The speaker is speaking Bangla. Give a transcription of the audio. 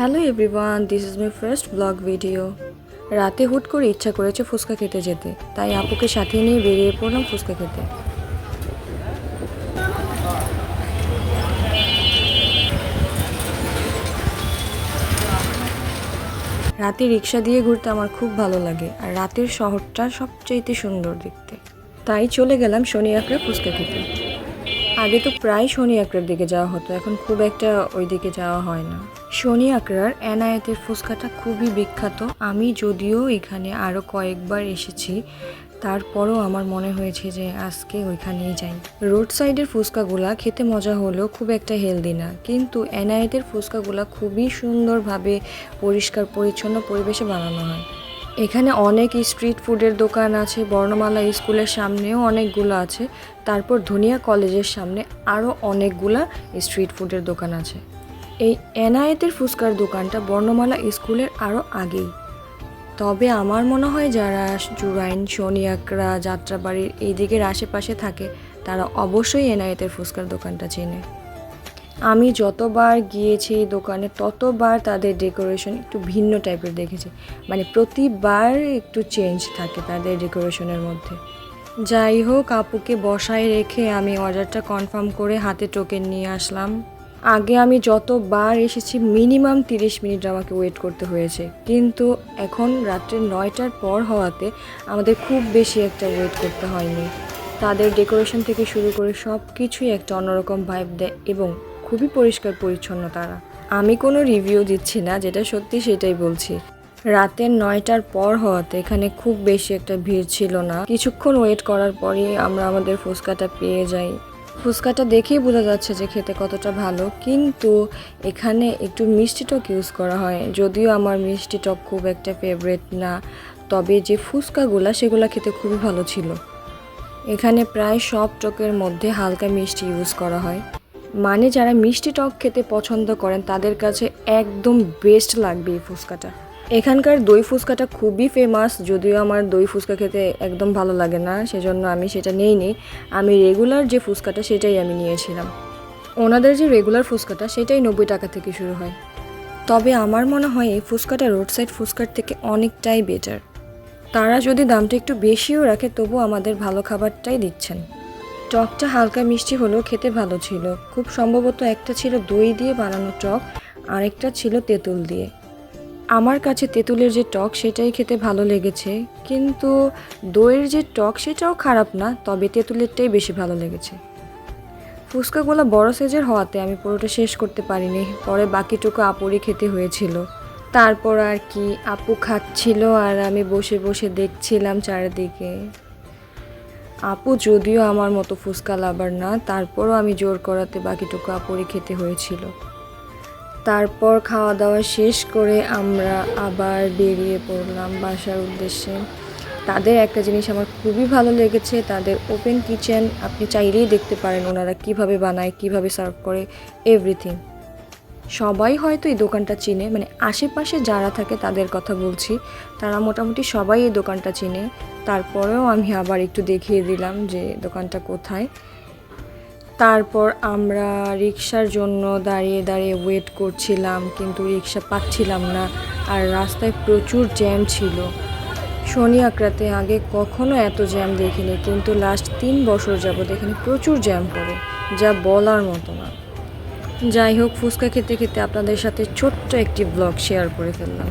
Hello everyone this is my first blog video রাতে হুট করে ইচ্ছা করেছে ফুচকা খেতে যেতে, তাই আপুকে সাথে নিয়ে বেরিয়ে পড়লাম ফুচকা খেতে। রাতে রিক্সা দিয়ে ঘুরতে আমার খুব ভালো লাগে, আর রাতের শহরটা সবচাইতে সুন্দর দেখতে। তাই চলে গেলাম শনি আকড়া ফুচকা খেতে। আগে তো প্রায় শনি আকড়ার দিকে যাওয়া হতো, এখন খুব একটা ওই দিকে যাওয়া হয় না। শনি আকরার এনায়েতের ফুচকাটা খুবই বিখ্যাত। আমি যদিও এখানে আরও কয়েকবার এসেছি, তারপরও আমার মনে হয়েছে যে আজকে ওইখানেই যাই। রোড সাইডের ফুচকাগুলা খেতে মজা হলেও খুব একটা হেলদি না, কিন্তু এনায়েতের ফুচকাগুলা খুবই সুন্দরভাবে পরিষ্কার, পরিচ্ছন্ন পরিবেশে বানানো হয়। এখানে অনেক স্ট্রিট ফুডের দোকান আছে, বর্ণমালা স্কুলের সামনেও অনেকগুলো আছে, তারপর ধনিয়া কলেজের সামনে আরও অনেকগুলা স্ট্রিট ফুডের দোকান আছে। এই এনায়েতের ফুচকার দোকানটা বর্ণমালা স্কুলের আরও আগেই। তবে আমার মনে হয় যারা জুরাইন শনিয়াকড়া যাত্রাবাড়ির এই দিকের আশেপাশে থাকে, তারা অবশ্যই এনায়েতের ফুচকার দোকানটা চেনে। আমি যতবার গিয়েছি এই দোকানে, ততবার তাদের ডেকোরেশন একটু ভিন্ন টাইপের দেখেছি। মানে প্রতিবার একটু চেঞ্জ থাকে তাদের ডেকোরেশনের মধ্যে। যাই হোক, আপুকে বসায় রেখে আমি অর্ডারটা কনফার্ম করে হাতে টোকেন নিয়ে আসলাম। আগে আমি যতবার এসেছি মিনিমাম তিরিশ মিনিট আমাকে ওয়েট করতে হয়েছে। কিন্তু এখন রাত্রে নয়টার পর হওয়াতে আমাদের খুব বেশি একটা ওয়েট করতে হয়নি। তাদের ডেকোরেশন থেকে শুরু করে সব কিছুই একটা অন্যরকম ভাইব দেয় এবং খুবই পরিষ্কার পরিচ্ছন্ন তারা। আমি কোনো রিভিউ দিচ্ছি না, যেটা সত্যি সেটাই বলছি। রাতের নয়টার পর হওয়াতে এখানে খুব বেশি একটা ভিড় ছিল না। কিছুক্ষণ ওয়েট করার পরেই আমরা আমাদের ফুচকাটা পেয়ে যাই। ফুচকাটা দেখেই বোঝা যাচ্ছে যে খেতে কতটা ভালো। কিন্তু এখানে একটু মিষ্টি টক ইউজ করা হয়। যদিও আমার মিষ্টি টক খুব একটা ফেভারেট না, তবে যে ফুচকাগুলা সেগুলো খেতে খুবই ভালো ছিল। এখানে প্রায় সব টকের মধ্যে হালকা মিষ্টি ইউজ করা হয়। মানে যারা মিষ্টি টক খেতে পছন্দ করেন, তাদের কাছে একদম বেস্ট লাগবে এই ফুচকাটা। এখানকার দই ফুচকাটা খুবই ফেমাস যদিও আমার দই ফুচকা খেতে একদম ভালো লাগে না, সেজন্য আমি সেটা নিইনি। আমি রেগুলার যে ফুচকাটা, সেটাই আমি নিয়েছিলাম। ওনাদের যে রেগুলার ফুচকাটা, সেটাই নব্বই টাকা থেকে শুরু হয়। তবে আমার মনে হয় এই ফুচকাটা রোড সাইড ফুচকার থেকে অনেকটাই বেটার তারা যদি দামটা একটু বেশিও রাখে, তবু আমাদের ভালো খাবারটাই দিচ্ছেন। টকটা হালকা মিষ্টি হলেও খেতে ভালো ছিল। খুব সম্ভবত একটা ছিল দই দিয়ে বানানো টক, আরেকটা ছিল তেঁতুল দিয়ে। আমার কাছে তেঁতুলের যে টক সেটাই খেতে ভালো লেগেছে, কিন্তু দইয়ের যে টক সেটাও খারাপ না, তবে তেঁতুলেরটাই বেশি ভালো লেগেছে। ফুচকাগুলো বড় সাইজের হওয়াতে আমি পুরোটা শেষ করতে পারিনি, পরে বাকিটুকু আপুরই খেতে হয়েছিল। তারপর আর কি আপু খাচ্ছিল আর আমি বসে বসে দেখছিলাম চারিদিকে। আপু যদিও আমার মতো ফুচকা লাভার না, তারপরও আমি জোর করাতে বাকিটুকু আপুরই খেতে হয়েছিল। তারপর খাওয়া দাওয়া শেষ করে আমরা আবার বেরিয়ে পড়লাম বাসার উদ্দেশ্যে। তাদের একটা জিনিস আমার খুবই ভালো লেগেছে, তাদের ওপেন কিচেন আপনি চাইলেই দেখতে পারেন ওনারা কীভাবে বানায়, কীভাবে সার্ভ করে এভরিথিং সবাই হয়তো এই দোকানটা চিনে মানে আশেপাশে যারা থাকে তাদের কথা বলছি, তারা মোটামুটি সবাই এই দোকানটা চিনে। তারপরেও আমি আবার একটু দেখিয়ে দিলাম যে দোকানটা কোথায়। তারপর আমরা রিক্সার জন্য দাঁড়িয়ে দাঁড়িয়ে ওয়েট করছিলাম, কিন্তু রিক্সা পাচ্ছিলাম না আর রাস্তায় প্রচুর জ্যাম ছিল। শনি আকরাতে আগে কখনো এত জ্যাম দেখিনি, কিন্তু লাস্ট তিন বছর যাবত এখানে প্রচুর জ্যাম পড়ে, যা বলার মতো না। যাই হোক, ফুচকা খেতে খেতে আপনাদের সাথে ছোট্ট একটি ব্লগ শেয়ার করে ফেললাম।